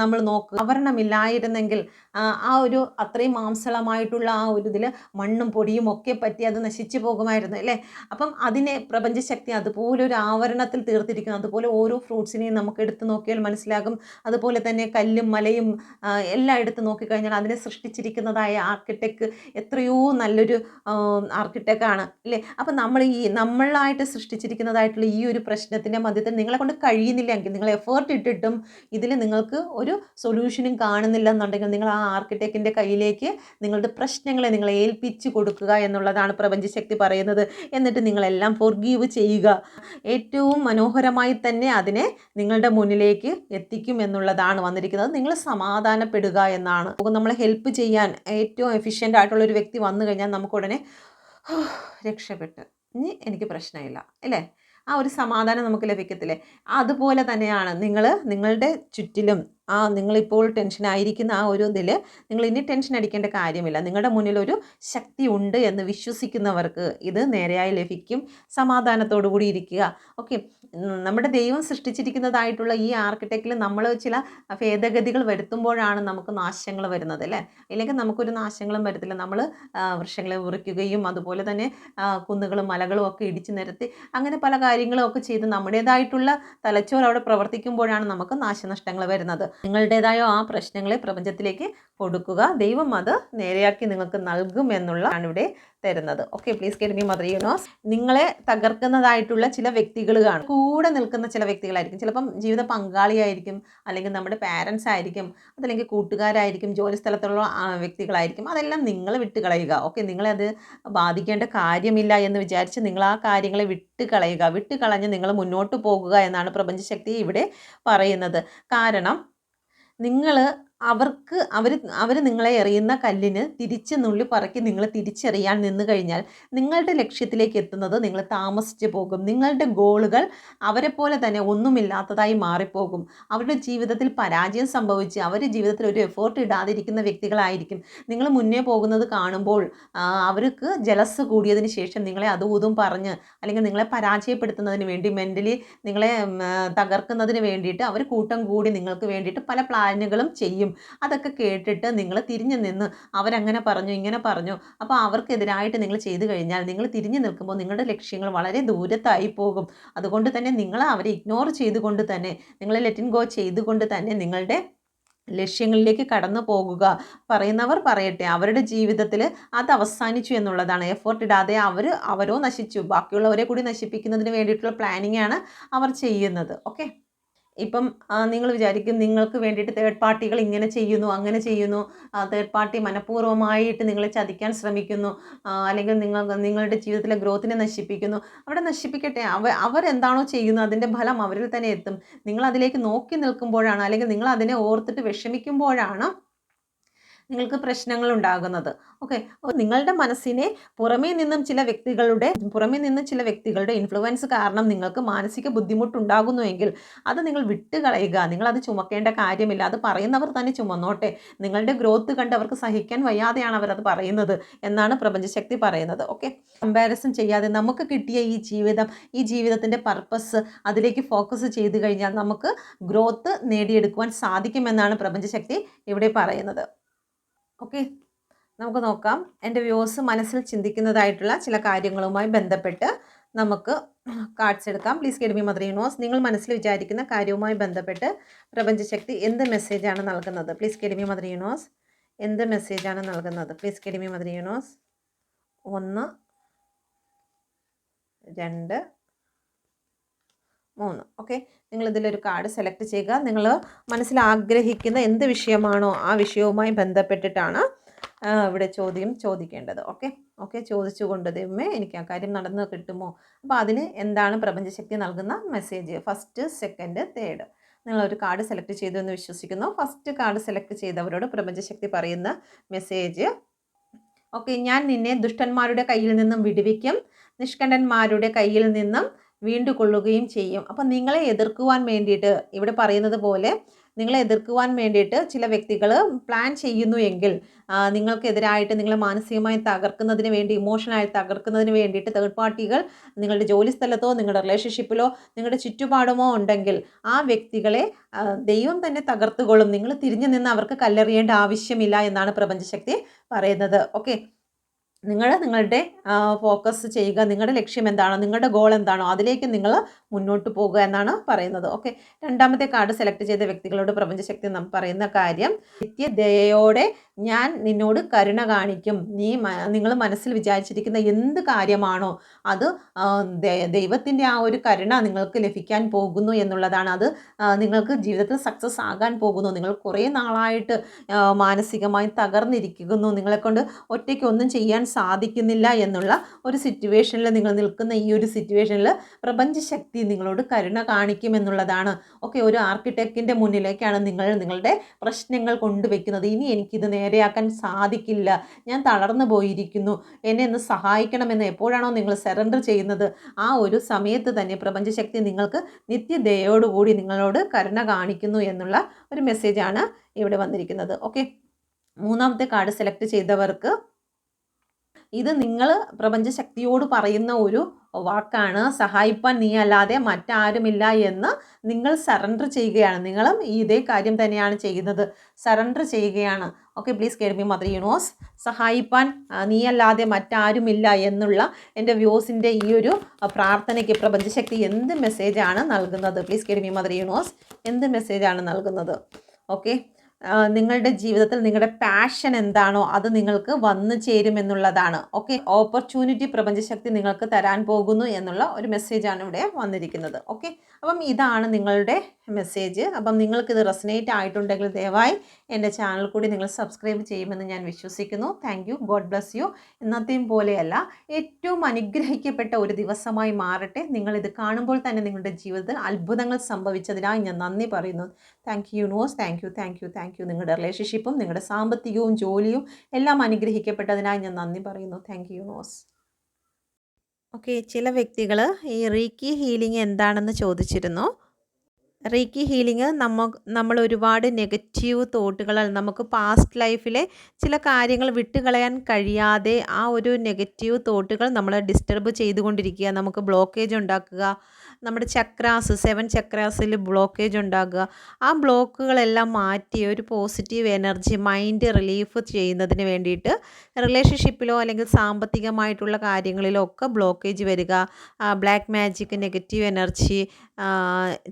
S2: നമ്മൾ നോക്കുക. ആവരണമില്ലായിരുന്നെങ്കിൽ ആ, ഒരു അത്രയും മാംസളമായിട്ടുള്ള ആ ഒരു ഇതിൽ മണ്ണും പൊടിയും ഒക്കെ പറ്റി അത് നശിച്ചു പോകുമായിരുന്നു അല്ലേ? അപ്പം അതിനെ പ്രപഞ്ചശക്തി അതുപോലെ ഒരു ആവരണത്തിൽ തീർത്തിരിക്കുന്നു. അതുപോലെ ഓരോ ഫ്രൂട്ട്സിനെയും നമുക്ക് എടുത്ത് നോക്കിയാൽ മനസ്സിലാകും. അതുപോലെ തന്നെ കല്ലും മലയും എല്ലാം എടുത്ത് നോക്കിക്കഴിഞ്ഞാൽ അതിനെ സൃഷ്ടിച്ചിരിക്കുന്നതായ ആർക്കിടെക്ട് എത്രയോ നല്ലൊരു ആർക്കിടെക്റ്റാണ് അല്ലേ? അപ്പം നമ്മൾ ഈ നമ്മളായിട്ട് സൃഷ്ടിച്ചിരിക്കുന്നതായിട്ടുള്ള ഈ ഒരു പ്രശ്നത്തിന്റെ മധ്യത്തിൽ നിങ്ങളെ കൊണ്ട് കഴിയുന്നില്ലെങ്കിൽ നിങ്ങൾ എഫേർട്ട് ഇട്ടിട്ടും ഇതിൽ നിങ്ങൾക്ക് ഒരു സൊല്യൂഷനും കാണുന്നില്ല എന്നുണ്ടെങ്കിൽ നിങ്ങൾ ആ ആർക്കിടെക്റ്റിന്റെ കയ്യിലേക്ക് നിങ്ങളുടെ പ്രശ്നങ്ങളെ നിങ്ങൾ ഏൽപ്പിച്ച് കൊടുക്കുക എന്നുള്ളതാണ് പ്രപഞ്ചശക്തി പറയുന്നത്. എന്നിട്ട് നിങ്ങളെല്ലാം ഫോർഗീവ് ചെയ്യുക. ഏറ്റവും മനോഹരമായി തന്നെ അതിനെ നിങ്ങളുടെ മുന്നിലേക്ക് എത്തിക്കും എന്നുള്ളതാണ് വന്നിരിക്കുന്നത്. നിങ്ങൾ സമാധാനപ്പെടുക എന്നാണ്. നമ്മളെ ഹെൽപ്പ് ചെയ്യാൻ ഏറ്റവും എഫിഷ്യന്റ് ആയിട്ടുള്ള ഒരു വ്യക്തി വന്നു കഴിഞ്ഞാൽ നമുക്ക് ഉടനെ [sighs] രക്ഷപ്പെട്ട് ഇനി എനിക്ക് പ്രശ്നമില്ല അല്ലേ? ആ ഒരു സമാധാനം നമുക്ക് ലഭിക്കത്തില്ലേ? അതുപോലെ തന്നെയാണ് നിങ്ങൾ നിങ്ങളുടെ ചുറ്റിലും ആ നിങ്ങളിപ്പോൾ ടെൻഷൻ ആയിരിക്കുന്ന ആ ഒരു ഇതിൽ നിങ്ങൾ ഇനി ടെൻഷൻ അടിക്കേണ്ട കാര്യമില്ല. നിങ്ങളുടെ മുന്നിൽ ഒരു ശക്തി ഉണ്ട് എന്ന് വിശ്വസിക്കുന്നവർക്ക് ഇത് നേരെയായി ലഭിക്കും. സമാധാനത്തോടു കൂടി ഇരിക്കുക. ഓക്കെ നമ്മുടെ ദൈവം സൃഷ്ടിച്ചിരിക്കുന്നതായിട്ടുള്ള ഈ ആർക്കിടെക്റ്റിൽ നമ്മൾ ചില ഭേദഗതികൾ വരുത്തുമ്പോഴാണ് നമുക്ക് നാശങ്ങൾ വരുന്നത് അല്ലേ? ഇല്ലെങ്കിൽ നമുക്കൊരു നാശങ്ങളും വരത്തില്ല. നമ്മൾ വൃക്ഷങ്ങളെ മുറിക്കുകയും അതുപോലെ തന്നെ കുന്നുകളും മലകളും ഒക്കെ ഇടിച്ചു നിരത്തി അങ്ങനെ പല കാര്യങ്ങളും ഒക്കെ ചെയ്ത് നമ്മുടേതായിട്ടുള്ള തലച്ചോർ അവിടെ പ്രവർത്തിക്കുമ്പോഴാണ് നമുക്ക് നാശനഷ്ടങ്ങൾ വരുന്നത്. നിങ്ങളുടേതായ ആ പ്രശ്നങ്ങളെ പ്രപഞ്ചത്തിലേക്ക് കൊടുക്കുക. ദൈവം അത് നേരെയാക്കി നിങ്ങൾക്ക് നൽകും എന്നുള്ള ആണ് ഇവിടെ തരുന്നത്. Okay please get me mother universe നിങ്ങളെ തകർക്കുന്നതായിട്ടുള്ള ചില വ്യക്തികൾ കാണും. കൂടെ നിൽക്കുന്ന ചില വ്യക്തികളായിരിക്കും. ചിലപ്പം ജീവിത പങ്കാളിയായിരിക്കും അല്ലെങ്കിൽ നമ്മുടെ പാരൻസ് ആയിരിക്കും അതല്ലെങ്കിൽ കൂട്ടുകാരായിരിക്കും ജോലി സ്ഥലത്തുള്ള വ്യക്തികളായിരിക്കും. അതെല്ലാം നിങ്ങൾ വിട്ട് കളയുക. ഓക്കെ നിങ്ങളത് ബാധിക്കേണ്ട കാര്യമില്ല എന്ന് വിചാരിച്ച് നിങ്ങൾ ആ കാര്യങ്ങളെ വിട്ട് കളയുക. വിട്ട് കളഞ്ഞ് നിങ്ങൾ മുന്നോട്ട് പോകുക എന്നാണ് പ്രപഞ്ചശക്തി ഇവിടെ പറയുന്നത്. കാരണം നിങ്ങൾ അവർക്ക് അവർ അവർ നിങ്ങളെ എറിയുന്ന കല്ലിന് തിരിച്ച് നുള്ളി പറക്കി നിങ്ങൾ തിരിച്ചെറിയാൻ നിന്ന് കഴിഞ്ഞാൽ നിങ്ങളുടെ ലക്ഷ്യത്തിലേക്ക് എത്തുന്നത് നിങ്ങൾ താമസിച്ച് പോകും. നിങ്ങളുടെ ഗോളുകൾ അവരെ പോലെ തന്നെ ഒന്നുമില്ലാത്തതായി മാറിപ്പോകും. അവരുടെ ജീവിതത്തിൽ പരാജയം സംഭവിച്ച് അവരുടെ ജീവിതത്തിൽ ഒരു എഫേർട്ട് ഇടാതിരിക്കുന്ന വ്യക്തികളായിരിക്കും. നിങ്ങൾ മുന്നേ പോകുന്നത് കാണുമ്പോൾ അവർക്ക് ജലസ് കൂടിയതിന് ശേഷം നിങ്ങളെ അതും പറഞ്ഞ് അല്ലെങ്കിൽ നിങ്ങളെ പരാജയപ്പെടുത്തുന്നതിന് വേണ്ടി മെന്റലി നിങ്ങളെ തകർക്കുന്നതിന് വേണ്ടിയിട്ട് അവർ കൂട്ടം കൂടി നിങ്ങൾക്ക് വേണ്ടിയിട്ട് പല പ്ലാനുകളും ചെയ്യും. അതൊക്കെ കേട്ടിട്ട് നിങ്ങൾ തിരിഞ്ഞു നിന്ന് അവരങ്ങനെ പറഞ്ഞു ഇങ്ങനെ പറഞ്ഞു. അപ്പോൾ അവർക്കെതിരായിട്ട് നിങ്ങൾ ചെയ്തു കഴിഞ്ഞാൽ നിങ്ങൾ തിരിഞ്ഞു നിൽക്കുമ്പോൾ നിങ്ങളുടെ ലക്ഷ്യങ്ങൾ വളരെ ദൂരത്തായി പോകും. അതുകൊണ്ട് തന്നെ നിങ്ങൾ അവരെ ഇഗ്നോർ ചെയ്തുകൊണ്ട് തന്നെ നിങ്ങളെ ലെറ്റിൻ ഗോ ചെയ്തുകൊണ്ട് തന്നെ നിങ്ങളുടെ ലക്ഷ്യങ്ങളിലേക്ക് കടന്നു പോകുക. പറയുന്നവർ പറയട്ടെ അവരുടെ ജീവിതത്തിൽ അത് അവസാനിച്ചു എന്നുള്ളതാണ്. എഫേർട്ട് ഇടാതെ അവർ അവരോ നശിച്ചു. ബാക്കിയുള്ളവരെ കൂടി നശിപ്പിക്കുന്നതിന് വേണ്ടിയിട്ടുള്ള പ്ലാനിങ് ആണ് അവർ ചെയ്യുന്നത്. ഓക്കെ ഇപ്പം നിങ്ങൾ വിചാരിക്കും നിങ്ങൾക്ക് വേണ്ടിയിട്ട് തേർഡ് പാർട്ടികൾ ഇങ്ങനെ ചെയ്യുന്നു അങ്ങനെ ചെയ്യുന്നു. തേർഡ് പാർട്ടി മനഃപൂർവമായിട്ട് നിങ്ങളെ ചതിക്കാൻ ശ്രമിക്കുന്നു. അല്ലെങ്കിൽ നിങ്ങൾ നിങ്ങളുടെ ജീവിതത്തിലെ ഗ്രോത്തിനെ നശിപ്പിക്കുന്നു. അവിടെ നശിപ്പിക്കട്ടെ. അവ അവരെന്താണോ ചെയ്യുന്നത് അതിന്റെ ഫലം അവരിൽ തന്നെ എത്തും. നിങ്ങൾ അതിലേക്ക് നോക്കി നിൽക്കുമ്പോഴാണ് അല്ലെങ്കിൽ നിങ്ങൾ അതിനെ ഓർത്തിട്ട് വിഷമിക്കുമ്പോഴാണ് നിങ്ങൾക്ക് പ്രശ്നങ്ങൾ ഉണ്ടാകുന്നത് ഓക്കെ നിങ്ങളുടെ മനസ്സിനെ പുറമേ നിന്നും ചില വ്യക്തികളുടെ പുറമേ നിന്ന് ചില വ്യക്തികളുടെ ഇൻഫ്ലുവൻസ് കാരണം നിങ്ങൾക്ക് മാനസിക ബുദ്ധിമുട്ടുണ്ടാകുന്നുവെങ്കിൽ അത് നിങ്ങൾ വിട്ടുകളയുക. നിങ്ങൾ അത് ചുമക്കേണ്ട കാര്യമില്ല. അത് പറയുന്നവർ തന്നെ ചുമന്നോട്ടെ. നിങ്ങളുടെ ഗ്രോത്ത് കണ്ട് അവർക്ക് സഹിക്കാൻ വയ്യാതെയാണ് അവരത് പറയുന്നത് എന്നാണ് പ്രപഞ്ചശക്തി പറയുന്നത്. ഓക്കെ കമ്പാരിസൺ ചെയ്യാതെ നമുക്ക് കിട്ടിയ ഈ ജീവിതം ഈ ജീവിതത്തിന്റെ പർപ്പസ് അതിലേക്ക് ഫോക്കസ് ചെയ്ത് കഴിഞ്ഞാൽ നമുക്ക് ഗ്രോത്ത് നേടിയെടുക്കുവാൻ സാധിക്കുമെന്നാണ് പ്രപഞ്ചശക്തി ഇവിടെ പറയുന്നത്. ഓക്കെ. നമുക്ക് നോക്കാം. എന്റെ വ്യൂസ് മനസ്സിൽ ചിന്തിക്കുന്നതായിട്ടുള്ള ചില കാര്യങ്ങളുമായി ബന്ധപ്പെട്ട് നമുക്ക് കാർഡ്സ് എടുക്കാം. Please guide me mother universe. നിങ്ങൾ മനസ്സിൽ വിചാരിക്കുന്ന കാര്യവുമായി ബന്ധപ്പെട്ട് പ്രപഞ്ചശക്തി എന്ത് മെസ്സേജാണ് നൽകുന്നത്? Please guide me mother universe. എന്ത് മെസ്സേജാണ് നൽകുന്നത്? Please guide me mother universe. ഒന്ന് രണ്ട് മൂന്ന്. ഓക്കെ? നിങ്ങൾ ഇതിലൊരു കാർഡ് സെലക്ട് ചെയ്യുക. നിങ്ങൾ മനസ്സിൽ ആഗ്രഹിക്കുന്ന എന്ത് വിഷയമാണോ ആ വിഷയവുമായി ബന്ധപ്പെട്ടിട്ടാണ് ഇവിടെ ചോദ്യം ചോദിക്കേണ്ടത്. ഓക്കെ? ഓക്കെ? ചോദിച്ചുകൊണ്ട് ദൈവമേ എനിക്ക് ആ കാര്യം നടന്ന് കിട്ടുമോ? അപ്പോൾ അതിന് എന്താണ് പ്രപഞ്ചശക്തി നൽകുന്ന മെസ്സേജ് ഫസ്റ്റ് സെക്കൻഡ് തേർഡ് നിങ്ങളൊരു കാർഡ് സെലക്ട് ചെയ്തു എന്ന് വിശ്വസിക്കുന്നു. ഫസ്റ്റ് കാർഡ് സെലക്ട് ചെയ്തവരോട് പ്രപഞ്ചശക്തി പറയുന്ന മെസ്സേജ് ഓക്കെ? ഞാൻ നിന്നെ ദുഷ്ടന്മാരുടെ കയ്യിൽ നിന്നും വിടുവിക്കും. നിഷ്കണ്ഠന്മാരുടെ കയ്യിൽ നിന്നും വീണ്ടുകൊള്ളുകയും ചെയ്യും. അപ്പം നിങ്ങളെ എതിർക്കുവാൻ വേണ്ടിയിട്ട് ഇവിടെ പറയുന്നത് പോലെ നിങ്ങളെ എതിർക്കുവാൻ വേണ്ടിയിട്ട് ചില വ്യക്തികൾ പ്ലാൻ ചെയ്യുന്നു എങ്കിൽ നിങ്ങൾക്കെതിരായിട്ട് നിങ്ങളെ മാനസികമായി തകർക്കുന്നതിന് വേണ്ടി ഇമോഷണലായി തകർക്കുന്നതിന് വേണ്ടിയിട്ട് തേർഡ് പാർട്ടികൾ നിങ്ങളുടെ ജോലി സ്ഥലത്തോ നിങ്ങളുടെ റിലേഷൻഷിപ്പിലോ നിങ്ങളുടെ ചുറ്റുപാടുമോ ഉണ്ടെങ്കിൽ ആ വ്യക്തികളെ ദൈവം തന്നെ തകർത്തുകൊള്ളും. നിങ്ങൾ തിരിഞ്ഞു നിന്ന് അവർക്ക് കല്ലെറിയേണ്ട ആവശ്യമില്ല എന്നാണ് പ്രപഞ്ചശക്തി പറയുന്നത്. ഓക്കെ നിങ്ങൾ നിങ്ങളുടെ ഫോക്കസ് ചെയ്യുക. നിങ്ങളുടെ ലക്ഷ്യം എന്താണോ നിങ്ങളുടെ ഗോൾ എന്താണോ അതിലേക്ക് നിങ്ങൾ മുന്നോട്ട് പോകുക എന്നാണ് പറയുന്നത്. ഓക്കെ രണ്ടാമത്തെ കാർഡ് സെലക്ട് ചെയ്ത വ്യക്തികളോട് പ്രപഞ്ചശക്തി പറയുന്ന കാര്യം നിത്യദയോടെ ഞാൻ നിന്നോട് കരുണ കാണിക്കും. നീ നിങ്ങൾ മനസ്സിൽ വിചാരിച്ചിരിക്കുന്ന എന്ത് കാര്യമാണോ അത് ദൈവത്തിന്റെ ആ ഒരു കരുണ നിങ്ങൾക്ക് ലഭിക്കാൻ പോകുന്നു എന്നുള്ളതാണ്. അത് നിങ്ങൾക്ക് ജീവിതത്തിൽ സക്സസ് ആകാൻ പോകുന്നു. നിങ്ങൾ കുറേ നാളായിട്ട് മാനസികമായി തകർന്നിരിക്കുന്നു. നിങ്ങളെക്കൊണ്ട് ഒറ്റയ്ക്ക് ഒന്നും ചെയ്യാൻ സാധിക്കുന്നില്ല എന്നുള്ള ഒരു സിറ്റുവേഷനിൽ നിങ്ങൾ നിൽക്കുന്ന ഈ ഒരു സിറ്റുവേഷനിൽ പ്രപഞ്ചശക്തി നിങ്ങളോട് കരുണ കാണിക്കും എന്നുള്ളതാണ്. ഓക്കെ ഒരു ആർക്കിടെക്റ്റിന്റെ മുന്നിലേക്കാണ് നിങ്ങൾ നിങ്ങളുടെ പ്രശ്നങ്ങൾ കൊണ്ടുവയ്ക്കുന്നത്. ഇനി എനിക്കിത് നേരെയാക്കാൻ സാധിക്കില്ല. ഞാൻ തളർന്നു പോയിരിക്കുന്നു. എന്നെ ഒന്ന് സഹായിക്കണമെന്ന് എപ്പോഴാണോ നിങ്ങൾ സറണ്ടർ ചെയ്യുന്നത്? ആ ഒരു സമയത്ത് തന്നെ പ്രപഞ്ചശക്തി നിങ്ങൾക്ക് നിത്യദയോടുകൂടി നിങ്ങളോട് കരുണ കാണിക്കുന്നു എന്നുള്ള ഒരു മെസ്സേജാണ് ഇവിടെ വന്നിരിക്കുന്നത്. ഓക്കെ മൂന്നാമത്തെ കാർഡ് സെലക്ട് ചെയ്തവർക്ക് ഇത് നിങ്ങൾ പ്രപഞ്ചശക്തിയോട് പറയുന്ന ഒരു വാക്കാണ്. സഹായിപ്പാൻ നീ അല്ലാതെ മറ്റാരുമില്ല എന്ന് നിങ്ങൾ സറണ്ടർ ചെയ്യുകയാണ്. നിങ്ങളും ഇതേ കാര്യം തന്നെയാണ് ചെയ്യുന്നത്. സറണ്ടർ ചെയ്യുകയാണ്. ഓക്കെ പ്ലീസ് കേൾവി മദർ യൂണിവേഴ്സ് സഹായിപ്പാൻ നീ അല്ലാതെ മറ്റാരുമില്ല എന്നുള്ള എന്റെ വ്യൂസിന്റെ ഈ ഒരു പ്രാർത്ഥനയ്ക്ക് പ്രപഞ്ചശക്തി എന്ത് മെസ്സേജാണ് നൽകുന്നത്? പ്ലീസ് കേൾവി മദർ യൂണിവേഴ്സ് എന്ത് മെസ്സേജാണ് നൽകുന്നത്? ഓക്കെ നിങ്ങളുടെ ജീവിതത്തിൽ നിങ്ങളുടെ പാഷൻ എന്താണോ അത് നിങ്ങൾക്ക് വന്നു ചേരുമെന്നുള്ളതാണ്. ഓക്കെ ഓപ്പർച്യൂണിറ്റി പ്രപഞ്ചശക്തി നിങ്ങൾക്ക് തരാൻ പോകുന്നു എന്നുള്ള ഒരു മെസ്സേജാണ് ഇവിടെ വന്നിരിക്കുന്നത്. ഓക്കെ അപ്പം ഇതാണ് നിങ്ങളുടെ മെസ്സേജ് അപ്പം നിങ്ങൾക്കിത് റെസനേറ്റ് ആയിട്ടുണ്ടെങ്കിൽ ദയവായി എന്റെ ചാനൽ കൂടി നിങ്ങൾ സബ്സ്ക്രൈബ് ചെയ്യുമെന്ന് ഞാൻ വിശ്വസിക്കുന്നു. Thank you God bless you എന്നത്തെയും പോലെയല്ല ഏറ്റവും അനുഗ്രഹിക്കപ്പെട്ട ഒരു ദിവസമായി മാറട്ടെ. നിങ്ങളിത് കാണുമ്പോൾ തന്നെ നിങ്ങളുടെ ജീവിതത്തിൽ അത്ഭുതങ്ങൾ സംഭവിച്ചതിനായി ഞാൻ നന്ദി പറയുന്നു. Thank you universe thank you thank you thank you നിങ്ങളുടെ റിലേഷൻഷിപ്പും നിങ്ങളുടെ സാമ്പത്തികവും ജോലിയും എല്ലാം അനുഗ്രഹിക്കപ്പെട്ടതിനായി ഞാൻ നന്ദി പറയുന്നു. താങ്ക് യു യൂണിവേഴ്സ്
S1: ഓക്കെ ചില വ്യക്തികൾ ഈ റീക്കി ഹീലിംഗ് എന്താണെന്ന് ചോദിച്ചിരുന്നു. റീക്കി ഹീലിംഗ് നമ്മ നമ്മൾ ഒരുപാട് നെഗറ്റീവ് തോട്ടുകളാൽ നമുക്ക് പാസ്റ്റ് ലൈഫിലെ ചില കാര്യങ്ങൾ വിട്ടുകളയാൻ കഴിയാതെ ആ ഒരു നെഗറ്റീവ് തോട്ടുകൾ നമ്മളെ ഡിസ്റ്റർബ് ചെയ്തുകൊണ്ടിരിക്കുക നമുക്ക് ബ്ലോക്കേജ് ഉണ്ടാക്കുക നമ്മുടെ ചക്രാസ് സെവൻ ചക്രാസിൽ ബ്ലോക്കേജ് ഉണ്ടാകുക. ആ ബ്ലോക്കുകളെല്ലാം മാറ്റി ഒരു പോസിറ്റീവ് എനർജി മൈൻഡ് റിലീഫ് ചെയ്യുന്നതിന് വേണ്ടിയിട്ട് റിലേഷൻഷിപ്പിലോ അല്ലെങ്കിൽ സാമ്പത്തികമായിട്ടുള്ള കാര്യങ്ങളിലോ ഒക്കെ ബ്ലോക്കേജ് വരിക. ബ്ലാക്ക് മാജിക് നെഗറ്റീവ് എനർജി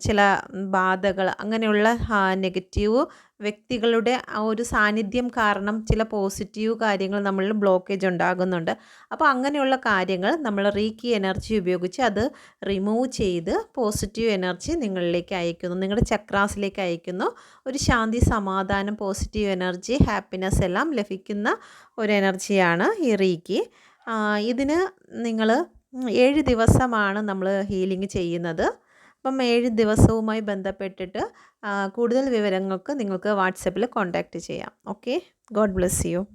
S1: ചില ബാധകൾ അങ്ങനെയുള്ള നെഗറ്റീവ് വ്യക്തികളുടെ ആ ഒരു സാന്നിധ്യം കാരണം ചില പോസിറ്റീവ് കാര്യങ്ങൾ നമ്മളിൽ ബ്ലോക്കേജ് ഉണ്ടാകുന്നുണ്ട്. അപ്പോൾ അങ്ങനെയുള്ള കാര്യങ്ങൾ നമ്മൾ റീക്കി എനർജി ഉപയോഗിച്ച് അത് റിമൂവ് ചെയ്ത് പോസിറ്റീവ് എനർജി നിങ്ങളിലേക്ക് അയക്കുന്നു നിങ്ങളുടെ ചക്രാസിലേക്ക് അയക്കുന്നു ഒരു ശാന്തി സമാധാനം പോസിറ്റീവ് എനർജി ഹാപ്പിനെസ് എല്ലാം ലഭിക്കുന്ന ഒരു എനർജിയാണ് ഈ റീക്കി ഇതിന് നിങ്ങൾ ഏഴ് ദിവസമാണ് നമ്മൾ ഹീലിംഗ് ചെയ്യുന്നത്. അപ്പം ഏഴ് ദിവസവുമായി ബന്ധപ്പെട്ടിട്ട് കൂടുതൽ വിവരങ്ങൾക്ക് നിങ്ങൾക്ക് വാട്സപ്പിൽ കോൺടാക്റ്റ് ചെയ്യാം. ഓക്കെ? God bless you.